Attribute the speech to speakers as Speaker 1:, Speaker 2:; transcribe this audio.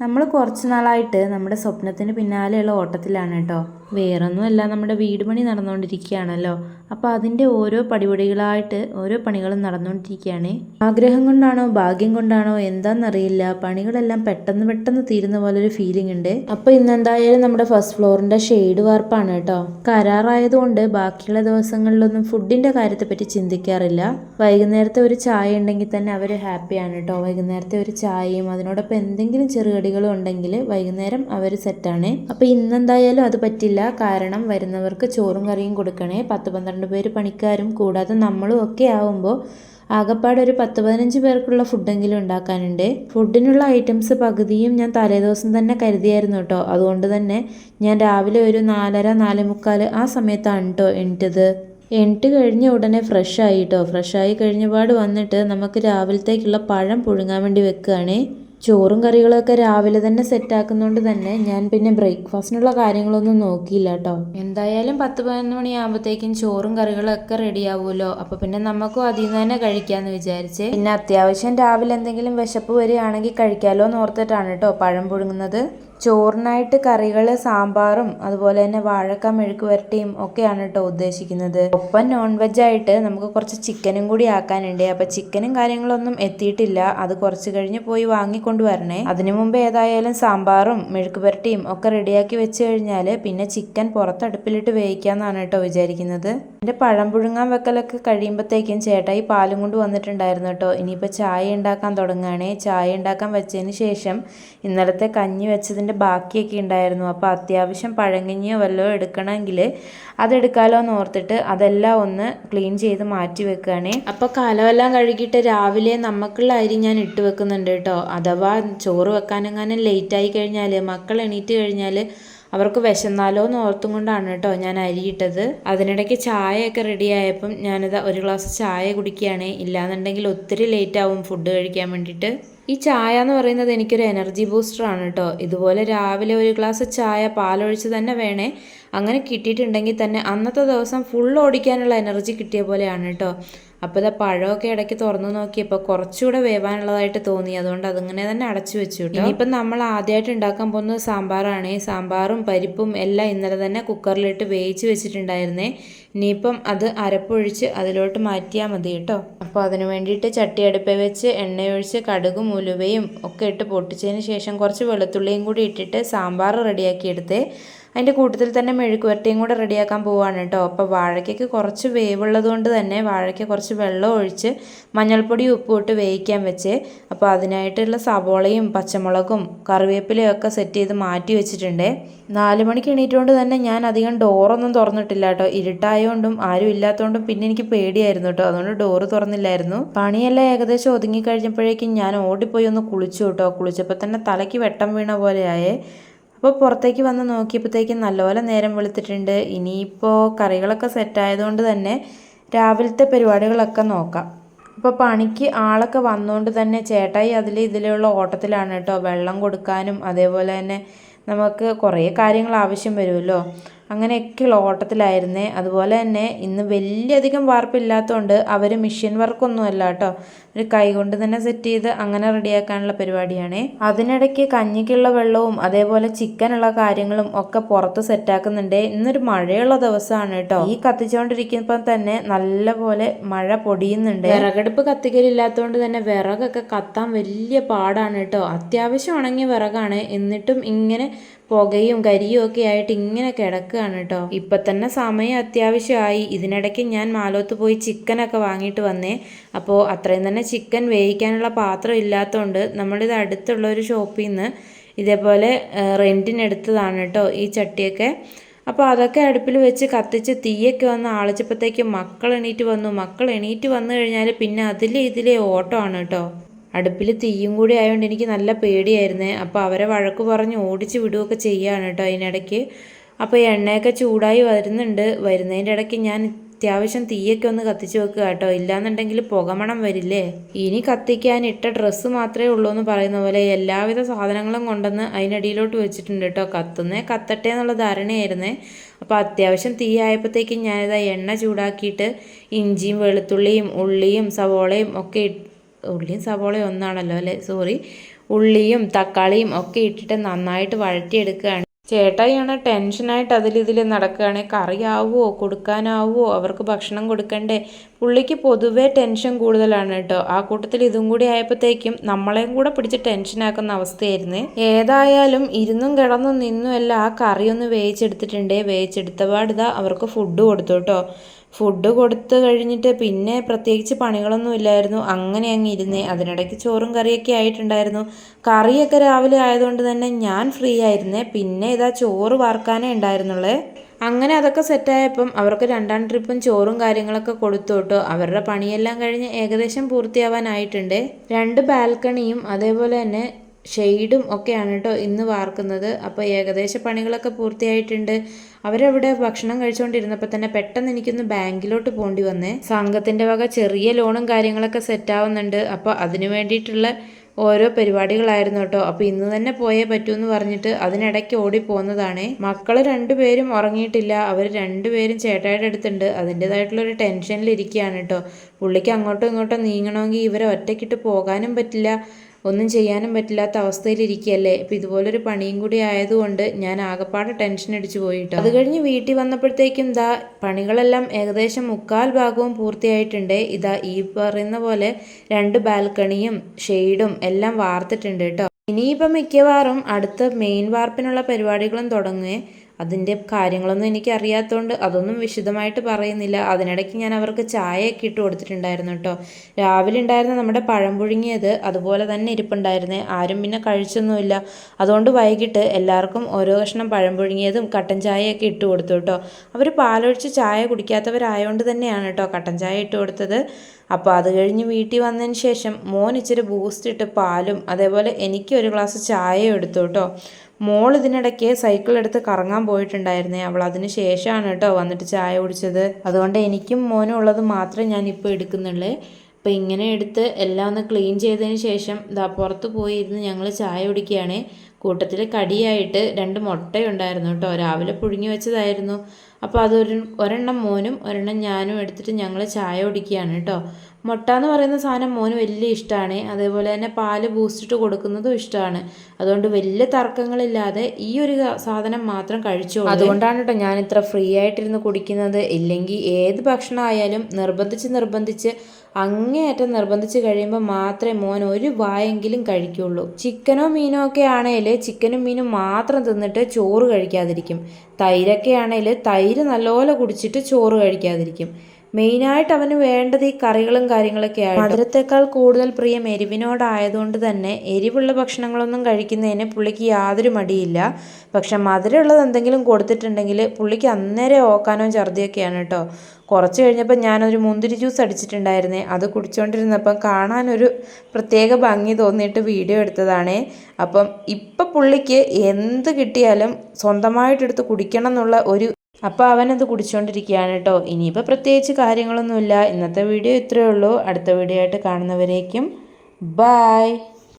Speaker 1: നമ്മൾ കുറച്ച് നാളായിട്ട് നമ്മുടെ സ്വപ്നത്തിന് പിന്നാലെയുള്ള ഓട്ടത്തിലാണ് കേട്ടോ. വേറൊന്നുമല്ല നമ്മുടെ വീട് പണി നടന്നുകൊണ്ടിരിക്കുകയാണല്ലോ. അപ്പോൾ അതിന്റെ ഓരോ പടിപടികളായിട്ട് ഓരോ പണികളും നടന്നുകൊണ്ടിരിക്കുകയാണ്. ആഗ്രഹം കൊണ്ടാണോ ഭാഗ്യം കൊണ്ടാണോ എന്താണെന്നറിയില്ല. പണികളെല്ലാം പെട്ടെന്ന് പെട്ടെന്ന് തീരുന്ന പോലെ ഒരു ഫീലിംഗ് ഉണ്ട്. അപ്പോൾ ഇന്ന് എന്തായാലും നമ്മുടെ ഫസ്റ്റ് ഫ്ലോറിന്റെ ഷെയ്ഡ് വാർപ്പാണ് കേട്ടോ. കരാറായതുകൊണ്ട് ബാക്കിയുള്ള ദിവസങ്ങളിലൊന്നും ഫുഡിന്റെ കാര്യത്തെ പറ്റി ചിന്തിക്കാറില്ല. വൈകുന്നേരത്തെ ഒരു ചായ ഉണ്ടെങ്കിൽ തന്നെ അവർ ഹാപ്പിയാണ് കേട്ടോ. വൈകുന്നേരത്തെ ഒരു ചായയും അതിനോടൊപ്പം എന്തെങ്കിലും ചെറുകടികളും ഉണ്ടെങ്കിൽ വൈകുന്നേരം അവർ സെറ്റാണ് അപ്പോൾ ഇന്നെന്തായാലും അത് പറ്റില്ല. കാരണം വരുന്നവർക്ക് ചോറും കറിയും കൊടുക്കണേ. പത്ത് പന്ത്രണ്ട് പേര് പണിക്കാരും കൂടാതെ നമ്മളും ഒക്കെ ആവുമ്പോൾ ആകപ്പാടെ ഒരു പത്ത് പതിനഞ്ച് പേർക്കുള്ള ഫുഡെങ്കിലും ഉണ്ടാക്കാനുണ്ട്. ഫുഡിനുള്ള ഐറ്റംസ് പകുതിയും ഞാൻ തലേദിവസം തന്നെ കരുതിയായിരുന്നു കേട്ടോ. അതുകൊണ്ട് തന്നെ ഞാൻ രാവിലെ ഒരു നാലര നാലേ മുക്കാൽ ആ സമയത്താണ് കേട്ടോ എണിറ്റത്. എണിറ്റ് കഴിഞ്ഞ ഉടനെ ഫ്രഷ് ആയി കേട്ടോ. ഫ്രഷ് ആയി കഴിഞ്ഞപാട് വന്നിട്ട് നമുക്ക് രാവിലത്തേക്കുള്ള പഴം പുഴുങ്ങാൻ വേണ്ടി വെക്കുകയാണേ. ചോറും കറികളൊക്കെ രാവിലെ തന്നെ സെറ്റ് ആക്കുന്നതുകൊണ്ട് തന്നെ ഞാൻ പിന്നെ ബ്രേക്ക്ഫാസ്റ്റിനുള്ള കാര്യങ്ങളൊന്നും നോക്കിയില്ല കേട്ടോ എന്തായാലും പത്ത് പതിനൊന്ന് മണിയാകുമ്പോഴത്തേക്കും ചോറും കറികളൊക്കെ റെഡിയാവുമല്ലോ റെഡി ആവുമല്ലോ. അപ്പൊ പിന്നെ നമുക്കും അതിൽ നിന്ന് തന്നെ കഴിക്കാന്ന് വിചാരിച്ച്. പിന്നെ അത്യാവശ്യം രാവിലെ എന്തെങ്കിലും വിശപ്പ് വരികയാണെങ്കിൽ കഴിക്കാലോ എന്ന് ഓർത്തിട്ടാണ് കേട്ടോ പഴം പുഴുങ്ങുന്നത്. ചോറിനായിട്ട് കറികൾ സാമ്പാറും അതുപോലെ തന്നെ വാഴക്ക മെഴുക്ക് വരട്ടിയും ഒക്കെയാണ് കേട്ടോ ഉദ്ദേശിക്കുന്നത്. ഒപ്പം നോൺ വെജ് ആയിട്ട് നമുക്ക് കുറച്ച് ചിക്കനും കൂടി ആക്കാനുണ്ട്. അപ്പൊ ചിക്കനും കാര്യങ്ങളൊന്നും എത്തിയിട്ടില്ല. അത് കുറച്ച് കഴിഞ്ഞ് പോയി വാങ്ങിക്കൊണ്ട് വരണേ. അതിനു മുമ്പ് ഏതായാലും സാമ്പാറും മെഴുക്ക് വരട്ടിയും ഒക്കെ റെഡിയാക്കി വെച്ച് കഴിഞ്ഞാൽ പിന്നെ ചിക്കൻ പുറത്തടുപ്പിലിട്ട് വേവിക്കാന്നാണ് കേട്ടോ വിചാരിക്കുന്നത്. എന്റെ പഴം പുഴുങ്ങാൻ വെക്കലൊക്കെ കഴിയുമ്പോഴത്തേക്കും ചേട്ടായി പാലും കൊണ്ട് വന്നിട്ടുണ്ടായിരുന്നു കേട്ടോ ഇനിയിപ്പോൾ ചായ ഉണ്ടാക്കാൻ തുടങ്ങുകയാണേ. ചായ ഉണ്ടാക്കാൻ വെച്ചതിന് ശേഷം ഇന്നലത്തെ കഞ്ഞി വെച്ചതിന്റെ ബാക്കിയൊക്കെ ഉണ്ടായിരുന്നു. അപ്പോൾ അത്യാവശ്യം പഴങ്കഞ്ഞിയോ വല്ലതും എടുക്കണമെങ്കിൽ അതെടുക്കാമല്ലോ എന്ന് ഓർത്തിട്ട് അതെല്ലാം ഒന്ന് ക്ലീൻ ചെയ്ത് മാറ്റി വെക്കുകയാണേ. അപ്പോൾ കാലമെല്ലാം കഴുകിയിട്ട് രാവിലെ നമുക്കുള്ള അരി ഞാൻ ഇട്ട് വെക്കുന്നുണ്ട് കേട്ടോ. അഥവാ ചോറ് വെക്കാനെങ്ങാനും ലേറ്റായി കഴിഞ്ഞാൽ മക്കൾ എണീറ്റ് കഴിഞ്ഞാൽ അവർക്ക് വിശന്നാലോ എന്ന് ഓർത്തും കൊണ്ടാണ് കേട്ടോ ഞാൻ അരിയിട്ടത് അതിനിടയ്ക്ക് ചായയൊക്കെ റെഡി ആയപ്പം ഞാനിത് ഒരു ഗ്ലാസ് ചായ കുടിക്കുകയാണ്. ഇല്ലാന്നുണ്ടെങ്കിൽ ഒത്തിരി ലേറ്റ് ആവും ഫുഡ് കഴിക്കാൻ വേണ്ടിയിട്ട്. ഈ ചായ എന്ന് പറയുന്നത് എനിക്കൊരു എനർജി ബൂസ്റ്റർ ആണ് കേട്ടോ ഇതുപോലെ രാവിലെ ഒരു ഗ്ലാസ് ചായ പാലൊഴിച്ച് തന്നെ വേണേ. അങ്ങനെ കിട്ടിയിട്ടുണ്ടെങ്കിൽ തന്നെ അന്നത്തെ ദിവസം ഫുൾ ഓടിക്കാനുള്ള എനർജി കിട്ടിയ പോലെയാണ് കേട്ടോ അപ്പോൾ ഇതാ പഴമൊക്കെ ഇടയ്ക്ക് തുറന്നു നോക്കിയപ്പോൾ കുറച്ചുകൂടെ വേവാനുള്ളതായിട്ട് തോന്നി. അതുകൊണ്ട് അതിങ്ങനെ തന്നെ അടച്ചു വെച്ചു കേട്ടോ ഇനിയിപ്പം നമ്മൾ ആദ്യമായിട്ട് ഉണ്ടാക്കാൻ പോകുന്നത് സാമ്പാറാണ്. സാമ്പാറും പരിപ്പും എല്ലാം ഇന്നലെ തന്നെ കുക്കറിലിട്ട് വേവിച്ച് വെച്ചിട്ടുണ്ടായിരുന്നേ. ഇനിയിപ്പം അത് അരപ്പൊഴിച്ച് അതിലോട്ട് മാറ്റിയാൽ മതി കേട്ടോ അപ്പോൾ അതിന് വേണ്ടിയിട്ട് ചട്ടി അടുപ്പേ വെച്ച് എണ്ണയൊഴിച്ച് കടുകും ഉലുവയും ഒക്കെ ഇട്ട് പൊട്ടിച്ചതിന് ശേഷം കുറച്ച് വെളുത്തുള്ളിയും കൂടി ഇട്ടിട്ട് സാമ്പാർ റെഡിയാക്കി എടുത്തേ. അതിന്റെ കൂട്ടത്തിൽ തന്നെ മെഴുക്കുവരട്ടിയും കൂടെ റെഡിയാക്കാൻ പോവുകയാണ് കേട്ടോ. അപ്പോൾ വാഴയ്ക്കൊക്കെ കുറച്ച് വേവുള്ളത് കൊണ്ട് തന്നെ വാഴയ്ക്ക് കുറച്ച് വെള്ളം ഒഴിച്ച് മഞ്ഞൾപ്പൊടി ഉപ്പും ഇട്ട് വേവിക്കാൻ വെച്ച് അപ്പോൾ അതിനായിട്ടുള്ള സവോളയും പച്ചമുളകും കറിവേപ്പിലയും ഒക്കെ സെറ്റ് ചെയ്ത് മാറ്റി വെച്ചിട്ടുണ്ട്. നാല് മണിക്ക് എണീറ്റുകൊണ്ട് തന്നെ ഞാൻ അധികം ഡോറൊന്നും തുറന്നിട്ടില്ല കേട്ടോ. ഇരുട്ടായതുകൊണ്ടും ആരും ഇല്ലാത്തതുകൊണ്ടും പിന്നെ എനിക്ക് പേടിയായിരുന്നു കേട്ടോ. അതുകൊണ്ട് ഡോറ് തുറന്നില്ലായിരുന്നു. പണിയെല്ലാം ഏകദേശം ഒതുങ്ങി കഴിഞ്ഞപ്പോഴേക്കും ഞാൻ ഓടിപ്പോയി ഒന്ന് കുളിച്ചു കേട്ടോ. കുളിച്ചപ്പോൾ തന്നെ തലയ്ക്ക് വെട്ടം വീണ പോലെയായേ. അപ്പോൾ പുറത്തേക്ക് വന്ന് നോക്കിയപ്പോഴത്തേക്കും നല്ലപോലെ നേരം വെളുത്തിട്ടുണ്ട്. ഇനിയിപ്പോൾ കറികളൊക്കെ സെറ്റായതുകൊണ്ട് തന്നെ രാവിലത്തെ പരിപാടികളൊക്കെ നോക്കാം. അപ്പോൾ പണിക്ക് ആളൊക്കെ വന്നുകൊണ്ട് തന്നെ ചേട്ടായി അതിൽ ഇതിലുള്ള ഓട്ടത്തിലാണ് കേട്ടോ. വെള്ളം കൊടുക്കാനും അതേപോലെ തന്നെ നമുക്ക് കുറേ കാര്യങ്ങൾ ആവശ്യം വരുമല്ലോ. അങ്ങനെയൊക്കെയുള്ള ഓട്ടത്തിലായിരുന്നേ. അതുപോലെ തന്നെ ഇന്ന് വലിയധികം വാർപ്പില്ലാത്തതുകൊണ്ട് അവർ മെഷീൻ വർക്കൊന്നും അല്ല കേട്ടോ. ഒരു കൈ കൊണ്ട് തന്നെ സെറ്റ് ചെയ്ത് അങ്ങനെ റെഡിയാക്കാനുള്ള പരിപാടിയാണ്. അതിനിടയ്ക്ക് കഞ്ഞിക്കുള്ള വെള്ളവും അതേപോലെ ചിക്കനുള്ള കാര്യങ്ങളും ഒക്കെ പുറത്ത് സെറ്റാക്കുന്നുണ്ട്. ഇന്നൊരു മഴയുള്ള ദിവസമാണ് കേട്ടോ. ഈ കത്തിച്ചുകൊണ്ടിരിക്കുമ്പോൾ തന്നെ നല്ലപോലെ മഴ പൊടിയുന്നുണ്ട്. വിറകടുപ്പ് കത്തിക്കലില്ലാത്തതുകൊണ്ട് തന്നെ വിറകൊക്കെ കത്താൻ വലിയ പാടാണ് കേട്ടോ. അത്യാവശ്യം ഉണങ്ങിയ വിറകാണ്. എന്നിട്ടും ഇങ്ങനെ പുകയും കരിയും ഒക്കെ ആയിട്ട് ഇങ്ങനെ കിടക്കുകയാണ് കേട്ടോ ഇപ്പൊ തന്നെ സമയം അത്യാവശ്യമായി. ഇതിനിടയ്ക്ക് ഞാൻ മാലോത്ത് പോയി ചിക്കനൊക്കെ വാങ്ങിയിട്ട് വന്നേ. അപ്പോൾ അത്രയും തന്നെ ചിക്കൻ വേവിക്കാനുള്ള പാത്രം ഇല്ലാത്തതുകൊണ്ട് നമ്മളിത് അടുത്തുള്ള ഒരു ഷോപ്പിൽ നിന്ന് ഇതേപോലെ റെന്റിനെടുത്തതാണ് കേട്ടോ ഈ ചട്ടിയൊക്കെ. അപ്പോൾ അതൊക്കെ അടുപ്പിൽ വെച്ച് കത്തിച്ച് തീയൊക്കെ വന്ന് ആളിച്ചപ്പോഴത്തേക്കും മക്കൾ എണീറ്റ് വന്നു. മക്കൾ എണീറ്റ് വന്നു കഴിഞ്ഞാൽ പിന്നെ അതിലെ ഇതിലെ ഓട്ടമാണ് കേട്ടോ അടുപ്പിൽ തീയും കൂടി ആയതുകൊണ്ട് എനിക്ക് നല്ല പേടിയായിരുന്നേ. അപ്പോൾ അവരെ വഴക്ക് പറഞ്ഞ് ഓടിച്ച് വിടുകയൊക്കെ ചെയ്യുകയാണ് കേട്ടോ അതിനിടയ്ക്ക്. അപ്പോൾ എണ്ണയൊക്കെ ചൂടായി വരുന്നുണ്ട്. വരുന്നതിന്റെ ഇടയ്ക്ക് ഞാൻ അത്യാവശ്യം തീയൊക്കെ ഒന്ന് കത്തിച്ച് വെക്കുക കേട്ടോ ഇല്ലാന്നുണ്ടെങ്കിൽ പുകമണം വരില്ലേ? ഇനി കത്തിക്കാൻ ഇട്ട ഡ്രസ്സ് മാത്രമേ ഉള്ളൂ എന്ന് പറയുന്ന പോലെ എല്ലാവിധ സാധനങ്ങളും കൊണ്ടുവന്ന് അതിനടിയിലോട്ട് വെച്ചിട്ടുണ്ട് കേട്ടോ കത്തുന്നേ കത്തട്ടെ എന്നുള്ള ധാരണയായിരുന്നേ. അപ്പോൾ അത്യാവശ്യം തീ ആയപ്പോഴത്തേക്കും ഞാനിതാ എണ്ണ ചൂടാക്കിയിട്ട് ഇഞ്ചിയും വെളുത്തുള്ളിയും ഉള്ളിയും സവോളയും ഒക്കെ ഉള്ളിയും സവോളയും ഒന്നാണല്ലോ അല്ലേ? സോറി ഉള്ളിയും തക്കാളിയും ഒക്കെ ഇട്ടിട്ട് നന്നായിട്ട് വഴറ്റിയെടുക്കുകയാണ്. ചേട്ടായിയാണ് ടെൻഷനായിട്ട് അതിലിതിൽ നടക്കുകയാണ്. കറിയാവുമോ കൊടുക്കാനാവുമോ അവർക്ക് ഭക്ഷണം കൊടുക്കണ്ടേ? പുള്ളിക്ക് പൊതുവേ ടെൻഷൻ കൂടുതലാണ് കേട്ടോ. ആ കൂട്ടത്തിൽ ഇതും കൂടി ആയപ്പോഴത്തേക്കും നമ്മളെയും കൂടെ പിടിച്ച് ടെൻഷനാക്കുന്ന അവസ്ഥയായിരുന്നു. ഏതായാലും ഇരുന്നും കിടന്നും നിന്നും എല്ലാം ആ കറിയൊന്ന് വേവിച്ചെടുത്തിട്ടുണ്ടേ. വേവിച്ചെടുത്ത വേവിച്ചെടുത്തപാടിതാ അവർക്ക് ഫുഡ് കൊടുത്തു കേട്ടോ. ഫുഡ് കൊടുത്തു കഴിഞ്ഞിട്ട് പിന്നെ പ്രത്യേകിച്ച് പണികളൊന്നും ഇല്ലായിരുന്നു. അങ്ങനെ അങ്ങ് ഇരുന്നേ. അതിനിടയ്ക്ക് ചോറും കറിയൊക്കെ ആയിട്ടുണ്ടായിരുന്നു. കറിയൊക്കെ രാവിലെ ആയതുകൊണ്ട് തന്നെ ഞാൻ ഫ്രീ ആയിരുന്നേ. പിന്നെ ഇതാ ചോറ് വാർക്കാനേ ഉണ്ടായിരുന്നുള്ളേ. അങ്ങനെ അതൊക്കെ സെറ്റായപ്പം അവർക്ക് രണ്ടാം ട്രിപ്പും ചോറും കാര്യങ്ങളൊക്കെ കൊടുത്തു കേട്ടോ അവരുടെ പണിയെല്ലാം കഴിഞ്ഞ് ഏകദേശം പൂർത്തിയാവാനായിട്ടുണ്ട്. രണ്ട് ബാൽക്കണിയും അതേപോലെ തന്നെ ഷെയ്ഡും ഒക്കെയാണ് കേട്ടോ ഇന്ന് വാർക്കുന്നത്. അപ്പോൾ ഏകദേശ പണികളൊക്കെ പൂർത്തിയായിട്ടുണ്ട്. അവരവിടെ ഭക്ഷണം കഴിച്ചുകൊണ്ടിരുന്നപ്പോൾ തന്നെ പെട്ടെന്ന് എനിക്കൊന്ന് ബാങ്കിലോട്ട് പോകേണ്ടി വന്നേ. സംഘത്തിന്റെ വക ചെറിയ ലോണും കാര്യങ്ങളൊക്കെ സെറ്റാവുന്നുണ്ട് അപ്പോൾ അതിന് വേണ്ടിയിട്ടുള്ള ഓരോ പരിപാടികളായിരുന്നു കേട്ടോ. അപ്പോൾ ഇന്ന് തന്നെ പോയേ പറ്റൂ എന്ന് പറഞ്ഞിട്ട് അതിനിടയ്ക്ക് ഓടി പോകുന്നതാണ് മക്കൾ രണ്ടുപേരും ഉറങ്ങിയിട്ടില്ല. അവർ രണ്ടുപേരും ചേട്ടായുടെ അടുത്തുണ്ട്. അതിന്റെതായിട്ടുള്ളൊരു ടെൻഷനിലിരിക്കുകയാണ് കേട്ടോ. പുള്ളിക്ക് അങ്ങോട്ടും ഇങ്ങോട്ടും നീങ്ങണമെങ്കിൽ ഇവരെ ഒറ്റയ്ക്കിട്ട് പോകാനും പറ്റില്ല. ഒന്നും ചെയ്യാനും പറ്റില്ലാത്ത അവസ്ഥയിലിരിക്കുകയല്ലേ അപ്പം ഇതുപോലൊരു പണിയും കൂടി ആയതുകൊണ്ട് ഞാൻ ആകെപ്പാടെ ടെൻഷൻ അടിച്ചു പോയിട്ടോ. അത് കഴിഞ്ഞ് വീട്ടിൽ വന്നപ്പോഴത്തേക്കും ദാ പണികളെല്ലാം ഏകദേശം മുക്കാൽ ഭാഗവും പൂർത്തിയായിട്ടുണ്ട്. ഇതാ ഈ പറയുന്ന പോലെ രണ്ട് ബാൽക്കണിയും ഷെയ്ഡും എല്ലാം വാർത്തിട്ടുണ്ട് കേട്ടോ. ഇനിയിപ്പം മിക്കവാറും അടുത്ത മെയിൻ വാർപ്പിനുള്ള പരിപാടികളും തുടങ്ങുകയെ അതിന്റെ കാര്യങ്ങളൊന്നും എനിക്ക് അറിയാത്തതുകൊണ്ട് അതൊന്നും വിശദമായിട്ട് പറയുന്നില്ല. അതിനിടയ്ക്ക് ഞാൻ അവർക്ക് ചായയൊക്കെ ഇട്ട് കൊടുത്തിട്ടുണ്ടായിരുന്നു കേട്ടോ. രാവിലെ ഉണ്ടായിരുന്ന നമ്മുടെ പഴം പുഴുങ്ങിയത് അതുപോലെ തന്നെ ഇരിപ്പുണ്ടായിരുന്നേ. ആരും പിന്നെ കഴിച്ചൊന്നുമില്ല. അതുകൊണ്ട് വൈകിട്ട് എല്ലാവർക്കും ഓരോ കഷ്ണം പഴം പുഴുങ്ങിയതും കട്ടൻ ചായയൊക്കെ ഇട്ട് കൊടുത്തു കേട്ടോ. അവർ പാലൊഴിച്ച് ചായ കുടിക്കാത്തവരായതുകൊണ്ട് തന്നെയാണ് കേട്ടോ കട്ടൻ ചായ ഇട്ട് കൊടുത്തത്. അപ്പോൾ അത് കഴിഞ്ഞ് വീട്ടിൽ വന്നതിന് ശേഷം മോൻ ഇച്ചിരി ബൂസ്റ്റ് ഇട്ട് പാലും അതേപോലെ എനിക്ക് ഒരു ഗ്ലാസ് ചായയും എടുത്തു കേട്ടോ. മോൾ ഇതിനിടയ്ക്ക് സൈക്കിൾ എടുത്ത് കറങ്ങാൻ പോയിട്ടുണ്ടായിരുന്നേ. അവൾ അതിന് ശേഷമാണ് കേട്ടോ വന്നിട്ട് ചായ കുടിച്ചത്. അതുകൊണ്ട് എനിക്കും മോനും ഉള്ളത് മാത്രമേ ഞാൻ ഇപ്പോൾ എടുക്കുന്നുള്ളൂ. അപ്പോൾ ഇങ്ങനെ എടുത്ത് എല്ലാം ഒന്ന് ക്ലീൻ ചെയ്തതിന് ശേഷം ദാ പുറത്ത് പോയി ഇരുന്ന് ഞങ്ങൾ ചായ കുടിക്കുകയാണ്. കൂട്ടത്തിൽ കടിയായിട്ട് രണ്ട് മുട്ടയുണ്ടായിരുന്നു കേട്ടോ. രാവിലെ പുഴുങ്ങി വെച്ചതായിരുന്നു. അപ്പോൾ അതൊരു ഒരെണ്ണം മോനും ഒരെണ്ണം ഞാനും എടുത്തിട്ട് ഞങ്ങൾ ചായ കുടിക്കുകയാണ് കേട്ടോ. മുട്ട എന്ന് പറയുന്ന സാധനം മോന് വലിയ ഇഷ്ടമാണ്. അതേപോലെ തന്നെ പാൽ ബൂസ്റ്റിട്ട് കൊടുക്കുന്നതും ഇഷ്ടമാണ്. അതുകൊണ്ട് വലിയ തർക്കങ്ങളില്ലാതെ ഈ ഒരു സാധനം മാത്രം കഴിച്ചു അതുകൊണ്ടാണ് കേട്ടോ ഞാൻ ഇത്ര ഫ്രീ ആയിട്ടിരുന്ന് കുടിക്കുന്നത്. ഇല്ലെങ്കിൽ ഏത് ഭക്ഷണമായാലും നിർബന്ധിച്ച് നിർബന്ധിച്ച് അങ്ങേയറ്റം നിർബന്ധിച്ച് കഴിയുമ്പോൾ മാത്രമേ മോൻ ഒരു വായെങ്കിലും കഴിക്കുള്ളൂ. ചിക്കനോ മീനോ ഒക്കെ ആണെങ്കിൽ ചിക്കനും മീനും മാത്രം തിന്നിട്ട് ചോറ് കഴിക്കാതിരിക്കും. തൈരൊക്കെ ആണെങ്കിൽ തൈര് നല്ലപോലെ കുടിച്ചിട്ട് ചോറ് കഴിക്കാതിരിക്കും. മെയിനായിട്ട് അവന് വേണ്ടത് ഈ കറികളും കാര്യങ്ങളൊക്കെ കാര്യങ്ങളൊക്കെയാണ് മധുരത്തേക്കാൾ കൂടുതൽ പ്രിയം എരിവിനോടായതുകൊണ്ട് തന്നെ എരിവുള്ള ഭക്ഷണങ്ങളൊന്നും കഴിക്കുന്നതിന് പുള്ളിക്ക് യാതൊരു മടിയില്ല. പക്ഷെ മധുരമുള്ളത് എന്തെങ്കിലും കൊടുത്തിട്ടുണ്ടെങ്കിൽ പുള്ളിക്ക് അന്നേരം ഓക്കാനോ ഛർദിയൊക്കെയാണ് കേട്ടോ. കുറച്ച് കഴിഞ്ഞപ്പോൾ ഞാനൊരു മുന്തിരി ജ്യൂസ് അടിച്ചിട്ടുണ്ടായിരുന്നേ. അത് കുടിച്ചുകൊണ്ടിരുന്നപ്പം കാണാനൊരു പ്രത്യേക ഭംഗി തോന്നിയിട്ട് വീഡിയോ എടുത്തതാണേ. അപ്പം ഇപ്പം പുള്ളിക്ക് എന്ത് കിട്ടിയാലും സ്വന്തമായിട്ടെടുത്ത് കുടിക്കണം എന്നുള്ള ഒരു അപ്പോൾ അവനത് കുടിച്ചുകൊണ്ടിരിക്കുകയാണ് കേട്ടോ ഇനിയിപ്പോൾ പ്രത്യേകിച്ച് കാര്യങ്ങളൊന്നുമില്ല. ഇന്നത്തെ വീഡിയോ ഇത്രയേ ഉള്ളൂ. അടുത്ത വീഡിയോ ആയിട്ട് കാണുന്നവരേക്കും. ബായ്